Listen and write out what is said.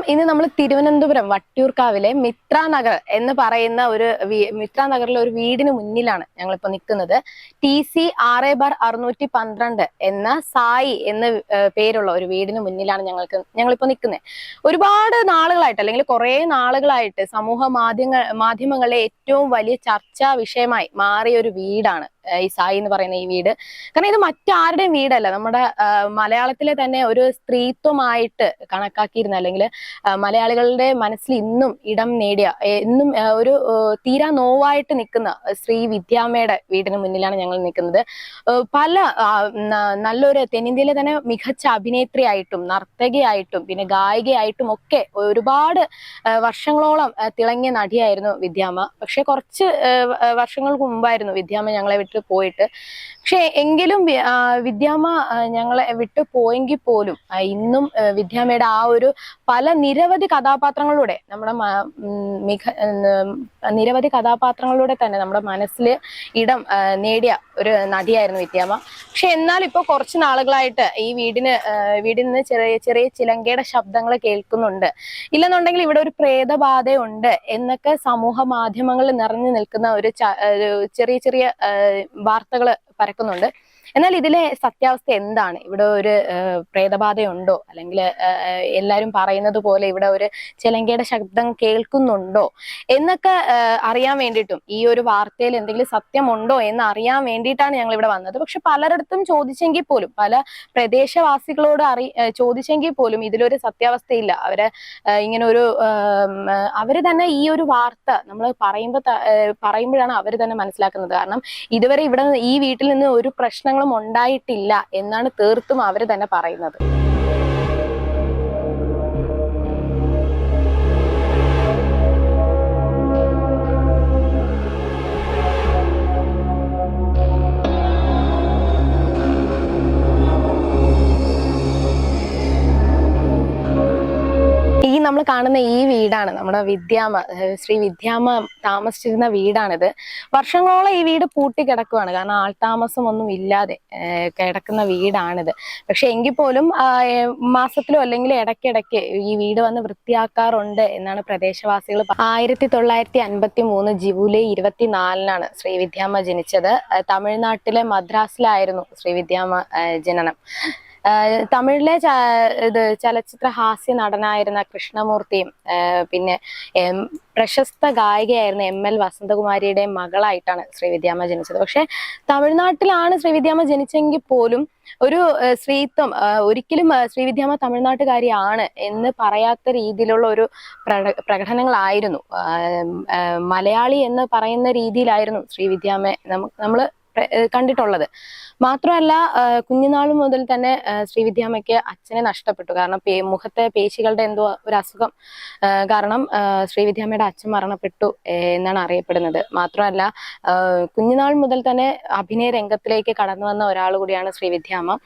നമസ്കാരം ഇന്ന് നമ്മൾ തിരുവനന്തപുരം വട്ടിയൂർക്കാവിലെ മിത്ര നഗർ എന്ന് പറയുന്ന ഒരു വീ- മിത്ര നഗറിലെ ഒരു വീടിന് മുന്നിലാണ് ഞങ്ങളിപ്പോ നിൽക്കുന്നത് ടി സി ആറ് ബാർ അറുന്നൂറ്റി പന്ത്രണ്ട് എന്ന സായി എന്ന പേരുള്ള ഒരു വീടിന് മുന്നിലാണ് ഞങ്ങൾക്ക് ഞങ്ങളിപ്പോ നിൽക്കുന്നത് ഒരുപാട് നാളുകളായിട്ട് അല്ലെങ്കിൽ കുറെ നാളുകളായിട്ട് സമൂഹ മാധ്യമ മാധ്യമങ്ങളിലെ ഏറ്റവും വലിയ ചർച്ചാ വിഷയമായി മാറിയ ഒരു വീടാണ് ഈ സായി എന്ന് പറയുന്ന ഈ വീട്. കാരണം ഇത് മറ്റാരുടെയും വീടല്ല. നമ്മുടെ മലയാളത്തിലെ തന്നെ ഒരു സ്ത്രീത്വമായിട്ട് കണക്കാക്കിയിരുന്ന അല്ലെങ്കിൽ മലയാളികളുടെ മനസ്സിൽ ഇന്നും ഇടം നേടിയ എന്നും ഒരു തീരാ നോവായിട്ട് നിൽക്കുന്ന ശ്രീ വിദ്യാമ്മയുടെ വീടിന് മുന്നിലാണ് ഞങ്ങൾ നിൽക്കുന്നത്. പല നല്ലൊരു തെന്നിന്ത്യയിലെ തന്നെ മികച്ച അഭിനേത്രിയായിട്ടും നർത്തകിയായിട്ടും പിന്നെ ഗായികയായിട്ടും ഒക്കെ ഒരുപാട് വർഷങ്ങളോളം തിളങ്ങിയ നടിയായിരുന്നു വിദ്യാമ്മ. പക്ഷെ കുറച്ച് വർഷങ്ങൾക്ക് മുമ്പായിരുന്നു വിദ്യാമ്മ ഞങ്ങളെ വിട്ട് പോയിട്ട്. പക്ഷെ എങ്കിലും വിദ്യാമ്മ ഞങ്ങളെ വിട്ട് പോയെങ്കിൽ പോലും ഇന്നും വിദ്യാമ്മയുടെ ആ ഒരു പല നിരവധി കഥാപാത്രങ്ങളിലൂടെ നമ്മുടെ മിക നിരവധി കഥാപാത്രങ്ങളിലൂടെ തന്നെ നമ്മുടെ മനസ്സിൽ ഇടം നേടിയ ഒരു നദിയായിരുന്നു വിദ്യാമ്മ. പക്ഷെ എന്നാൽ ഇപ്പോൾ കുറച്ച് നാളുകളായിട്ട് ഈ വീടിന് വീടിൽ നിന്ന് ചെറിയ ചെറിയ ചിലങ്കയുടെ ശബ്ദങ്ങൾ കേൾക്കുന്നുണ്ട്. ഇല്ലെന്നുണ്ടെങ്കിൽ ഇവിടെ ഒരു പ്രേതബാധയുണ്ട് എന്നൊക്കെ സമൂഹ മാധ്യമങ്ങളിൽ നിറഞ്ഞു നിൽക്കുന്ന ഒരു ചെറിയ ചെറിയ വാർത്തകൾ പരക്കുന്നുണ്ട്. എന്നാൽ ഇതിലെ സത്യാവസ്ഥ എന്താണ്? ഇവിടെ ഒരു പ്രേതബാധയുണ്ടോ? അല്ലെങ്കിൽ എല്ലാവരും പറയുന്നത് പോലെ ഇവിടെ ഒരു ചിലങ്കയുടെ ശബ്ദം കേൾക്കുന്നുണ്ടോ? എന്നൊക്കെ അറിയാൻ വേണ്ടിയിട്ടും ഈ ഒരു വാർത്തയിൽ എന്തെങ്കിലും സത്യമുണ്ടോ എന്ന് അറിയാൻ വേണ്ടിയിട്ടാണ് ഞങ്ങൾ ഇവിടെ വന്നത്. പക്ഷെ പലരിടത്തും ചോദിച്ചെങ്കിൽ പോലും പല പ്രദേശവാസികളോട് അറി ചോദിച്ചെങ്കിൽ പോലും ഇതിലൊരു സത്യാവസ്ഥയില്ല. അവർ ഇങ്ങനെ ഒരു അവർ തന്നെ ഈ ഒരു വാർത്ത നമ്മൾ പറയുമ്പോ പറയുമ്പോഴാണ് അവർ തന്നെ മനസ്സിലാക്കുന്നത്. കാരണം ഇതുവരെ ഇവിടെ ഈ വീട്ടിൽ നിന്ന് ഒരു പ്രശ്നങ്ങളും ഉണ്ടായിട്ടില്ല എന്നാണ് തീർത്തും അവർ തന്നെ പറയുന്നത്. കാണുന്ന ഈ വീടാണ്. നമ്മുടെ വിദ്യാമ ശ്രീ വിദ്യാമ താമസിച്ചിരുന്ന വീടാണിത്. വർഷങ്ങളോളം ഈ വീട് പൂട്ടി കിടക്കുവാണ് കാരണം ആൾതാമസം ഒന്നും ഇല്ലാതെ കിടക്കുന്ന വീടാണിത്. പക്ഷെ എങ്കിൽ പോലും മാസത്തിലോ അല്ലെങ്കിൽ ഇടയ്ക്കിടയ്ക്ക് ഈ വീട് വന്ന് വൃത്തിയാക്കാറുണ്ട് എന്നാണ് പ്രദേശവാസികൾ ആയിരത്തി തൊള്ളായിരത്തി അൻപത്തി മൂന്ന് ജൂലൈ ഇരുപത്തിനാലിനാണ് ശ്രീ വിദ്യാമ ജനിച്ചത്. തമിഴ്നാട്ടിലെ മദ്രാസിലായിരുന്നു ശ്രീ വിദ്യാമ ജനനം. തമിഴിലെ ഇത് ചലച്ചിത്ര ഹാസ്യ നടനായിരുന്ന കൃഷ്ണമൂർത്തിയും പിന്നെ പ്രശസ്ത ഗായികയായിരുന്ന എം എൽ വസന്തകുമാരിയുടെ മകളായിട്ടാണ് ശ്രീവിദ്യാമ്മ ജനിച്ചത്. പക്ഷെ തമിഴ്നാട്ടിലാണ് ശ്രീവിദ്യാമ്മ ജനിച്ചെങ്കിൽ പോലും ഒരു സ്ത്രീത്വം ഒരിക്കലും ശ്രീവിദ്യാമ്മ തമിഴ്നാട്ടുകാരിയാണ് എന്ന് പറയാത്ത രീതിയിലുള്ള ഒരു പ്രക- പ്രകടനങ്ങളായിരുന്നു. മലയാളി എന്ന് പറയുന്ന രീതിയിലായിരുന്നു ശ്രീവിദ്യാമ്മ നമുക്ക് ഏഹ് കണ്ടിട്ടുള്ളത്. മാത്രമല്ല കുഞ്ഞുനാൾ മുതൽ തന്നെ ശ്രീവിദ്യാമ്മയ്ക്ക് അച്ഛനെ നഷ്ടപ്പെട്ടു. കാരണം മുഖത്തെ പേശികളുടെ എന്തോ ഒരു അസുഖം കാരണം ശ്രീവിദ്യാമ്മയുടെ അച്ഛൻ മരണപ്പെട്ടു എന്നാണ് അറിയപ്പെടുന്നത്. മാത്രമല്ല കുഞ്ഞുനാൾ മുതൽ തന്നെ അഭിനയ രംഗത്തിലേക്ക് കടന്നു വന്ന ഒരാൾ കൂടിയാണ് ശ്രീവിദ്യാമ്മ.